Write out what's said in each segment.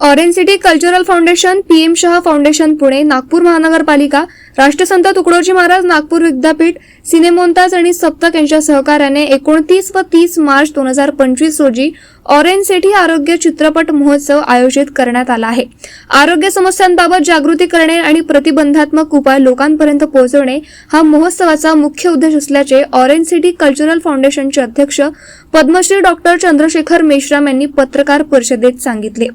Orange city cultural foundation PM Shah foundation Pune Nagpur महानगरपालिका राष्ट्रसंत तुकडोजी महाराज नागपूर विद्यापीठ सिनेमोंताज आणि सप्तक यांच्या सहकार्याने एकोणतीस व तीस मार्च दोन हजार पंचवीस रोजी ऑरेंज सिटी आरोग्य चित्रपट महोत्सव आयोजित करण्यात आला आहे. आरोग्य समस्यांबाबत जागृती करणे आणि प्रतिबंधात्मक उपाय लोकांपर्यंत पोहोचवणे हा महोत्सवाचा मुख्य उद्देश असल्याचे ऑरेंज सिटी कल्चरल फाउंडेशनचे अध्यक्ष पद्मश्री डॉक्टर चंद्रशेखर मेश्राम यांनी पत्रकार परिषदेत सांगितले.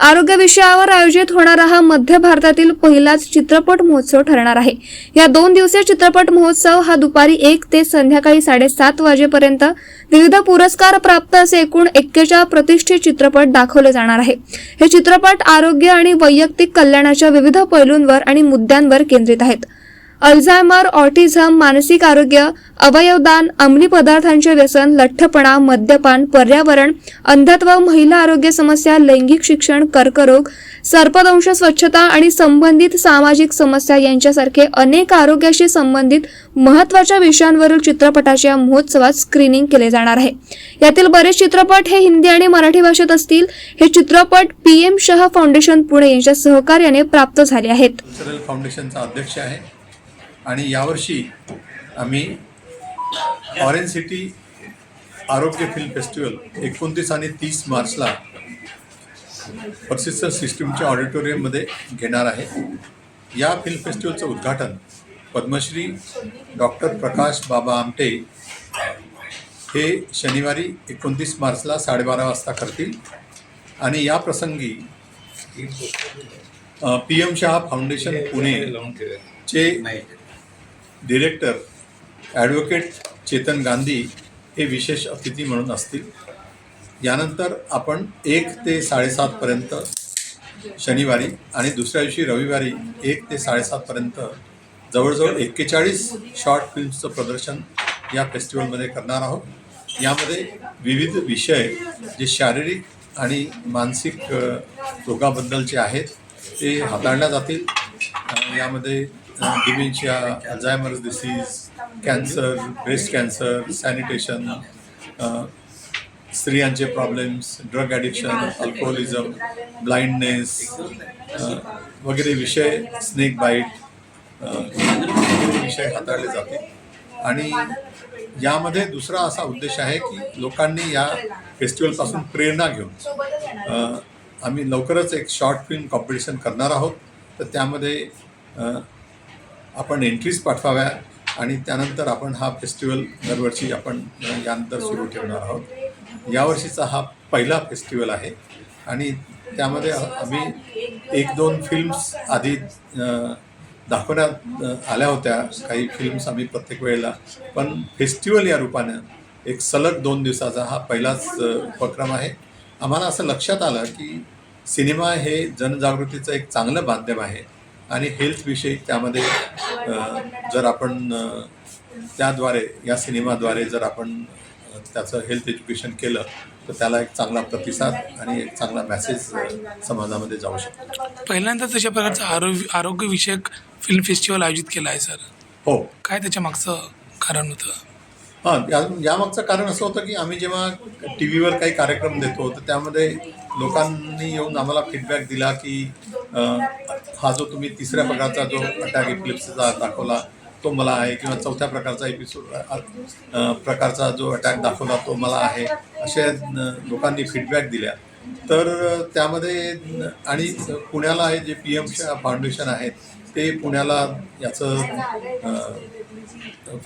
आरोग्य विषयावर आयोजित होणारा हा मध्य भारतातील पहिलाच चित्रपट महोत्सव ठरणार आहे. या दोन दिवसीय चित्रपट महोत्सव हा दुपारी एक ते संध्याकाळी साडेसात वाजेपर्यंत विविध पुरस्कार प्राप्त असे एकूण एक्केच्या प्रतिष्ठित चित्रपट दाखवले जाणार आहे. हे चित्रपट आरोग्य आणि वैयक्तिक कल्याणाच्या विविध पैलूंवर आणि मुद्द्यांवर केंद्रित आहेत. अल्झायमर ऑटिझम मानसिक आरोग्य अवयवदान अंमली पदार्थांचे व्यसन लठ्ठपणा मद्यपान पर्यावरण अंधत्व महिला आरोग्य समस्या लैंगिक शिक्षण कर्करोग सर्पदंश स्वच्छता आणि संबंधित सामाजिक समस्या यांच्यासारखे अनेक आरोग्याशी संबंधित महत्त्वाच्या विषयांवरील चित्रपटाच्या या महोत्सवात स्क्रीनिंग केले जाणार आहे. यातील बरेच चित्रपट हे हिंदी आणि मराठी भाषेत असतील. हे चित्रपट P M Shah Foundation Pune यांच्या सहकार्याने प्राप्त झाले आहेत. फाउंडेशनचा अध्यक्ष आहे. आणि यावर्षी आम्ही ऑरेंज सिटी आरोग्य फिल्म फेस्टिवल एकोणतीस आणि तीस मार्चला पर्सिस्टन सिस्टीमच्या ऑडिटोरियममध्ये घेणार आहे. या फिल्म फेस्टिवलचं उद्घाटन पद्मश्री डॉक्टर प्रकाश बाबा आमटे हे शनिवारी एकोणतीस मार्चला साडेबारा वाजता करतील. आणि या प्रसंगी P M Shah Foundation Pune चे डिरेक्टर ॲडव्होकेट चेतन गांधी हे विशेष अतिथी म्हणून असतील. यानंतर आपण एक ते साडेसातपर्यंत शनिवारी आणि दुसऱ्या दिवशी रविवारी एक ते साडेसातपर्यंत जवळजवळ एक्केचाळीस शॉर्ट फिल्म्सचं प्रदर्शन या फेस्टिवलमध्ये करणार आहोत. यामध्ये विविध विषय जे शारीरिक आणि मानसिक रोगाबद्दलचे आहेत ते हाताळल्या जातील. यामध्ये dementia Alzheimer's disease cancer breast cancer sanitation स्त्रियांचे problems drug addiction alcoholism blindness वगैरे विषय स्नेक बाईट वगैरे विषय हाताळले जाते. आणि यामध्ये दुसरा असा उद्देश आहे की लोकांनी या फेस्टिवलपासून प्रेरणा घेऊन uh, आम्ही लवकरच एक शॉर्ट फिल्म कॉम्पिटिशन करणार आहोत. तर त्यामध्ये uh, आपण एंट्रीज पाठवाव्या आणि त्यानंतर आपण हा फेस्टिवल दरवर्षी आपण यानंतर सुरू ठेवणार आहोत. यावर्षीचा हा पहिला फेस्टिवल आहे आणि त्यामध्ये आम्ही एक दोन फिल्म्स आधी दाखवण्यात आल्या होत्या. काही फिल्म्स आम्ही प्रत्येक वेळेला पण फेस्टिवल या रूपानं एक सलग दोन दिवसाचा हा पहिलाच उपक्रम आहे. आम्हाला असं लक्षात आलं की सिनेमा हे जनजागृतीचं एक चांगलं माध्यम आहे. आणि हेल्थविषयी त्यामध्ये जर आपण त्याद्वारे या सिनेमाद्वारे जर आपण त्याचं हेल्थ एज्युकेशन केलं तर त्याला एक चांगला प्रतिसाद आणि एक चांगला मेसेज समाजामध्ये जाऊ शकतो. पहिल्यांदाच अशा प्रकारचं आरोग्य आरोग्यविषयक फिल्म फेस्टिवल आयोजित केलं आहे सर हो. काय त्याच्या मागचं कारण होतं? हां या यामागचं कारण असं होतं की आम्ही जेव्हा टी व्हीवर काही कार्यक्रम देतो तर त्यामध्ये लोकांनी येऊन आम्हाला फीडबॅक दिला की हा जो तुम्ही तिसऱ्या प्रकारचा जो अटॅक इप्लिप्सचा दाखवला तो मला आहे. किंवा चौथ्या प्रकारचा एपिसोड प्रकारचा जो अटॅक दाखवला तो मला आहे. अशा लोकांनी फीडबॅक दिल्या. तर त्यामध्ये आणि पुण्याला हे जे पी एम फाउंडेशन आहेत ते पुण्याला याचं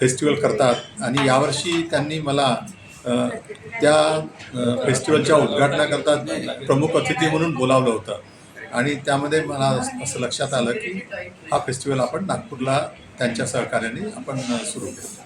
फेस्टिवल करतात. आणि यावर्षी त्यांनी मला त्या फेस्टिवलच्या उद्घाटनाकरता प्रमुख अतिथी म्हणून बोलावलं होतं. आणि त्यामध्ये मला असं लक्षात आलं की हा फेस्टिवल आपण नागपूरला त्यांच्या सहकार्याने आपण सुरू केला.